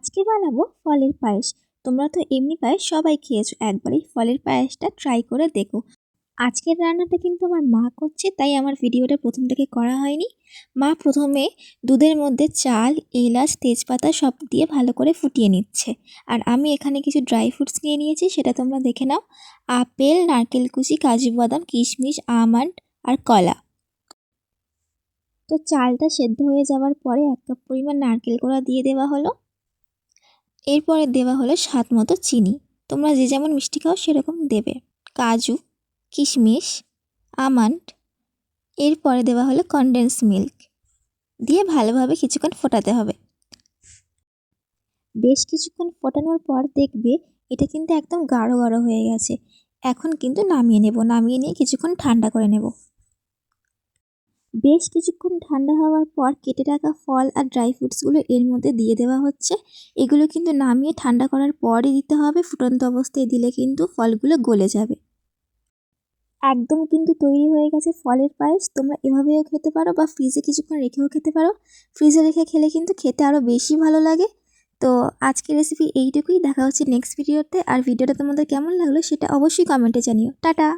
আজকে বানাবো ফলের পায়েস। তোমরা তো এমনি পায়েস সবাই খেয়েছো। একবারই ফলের পায়েসটা ট্রাই করে দেখো। আজকের রান্নাটা কিন্তু আমার মা করছে, তাই আমার ভিডিওটা প্রথম থেকে করা হয়নি। মা প্রথমে দুধের মধ্যে চাল, এলাচ, তেজপাতা সব দিয়ে ভালো করে ফুটিয়ে নিচ্ছে। আর আমি এখানে কিছু ড্রাই ফ্রুটস নিয়ে নিয়েছি, সেটা তোমরা দেখে নাও। আপেল, নারকেল কুচি, কাজু বাদাম, কিশমিশ, আমন্ড আর কলা। তো চালটা সেদ্ধ হয়ে যাওয়ার পরে এক কাপ পরিমাণ নারকেল কোড়া দিয়ে দেওয়া হলো। এরপরে দেওয়া হলো স্বাদ মতো চিনি। তোমরা যে যেমন মিষ্টি খাও, সেরকম দেবে। কাজু, কিশমিশ, আমন্ড। এরপরে দেওয়া হলো কনডেন্স মিল্ক দিয়ে ভালোভাবে কিছুক্ষণ ফোটাতে হবে। বেশ কিছুক্ষণ ফোটানোর পর দেখবে এটা কিন্তু একদম গাঢ় গাঢ় হয়ে গেছে। এখন কিন্তু নামিয়ে নেব। নামিয়ে নিয়ে কিছুক্ষণ ঠান্ডা করে নেব। বেশ কিছুক্ষণ ঠান্ডা হওয়ার পর কেটে রাখা ফল আর ড্রাই ফ্রুটসগুলো এর মধ্যে দিয়ে দেওয়া হচ্ছে। এগুলো কিন্তু নামিয়ে ঠান্ডা করার পরই দিতে হবে। ফুটন্ত অবস্থায় দিলে কিন্তু ফলগুলো গলে যাবে। একদম কিন্তু তৈরি হয়ে গেছে ফলের পায়েস। তোমরা এভাবেও খেতে পারো বা ফ্রিজে কিছুক্ষণ রেখেও খেতে পারো। ফ্রিজে রেখে খেলে কিন্তু খেতে আরও বেশি ভালো লাগে। তো আজকের রেসিপি এইটুকুই। দেখা হচ্ছে নেক্সট ভিডিওতে আর ভিডিওটা তোমাদের কেমন লাগল সেটা অবশ্যই কমেন্টে জানিও। টাটা!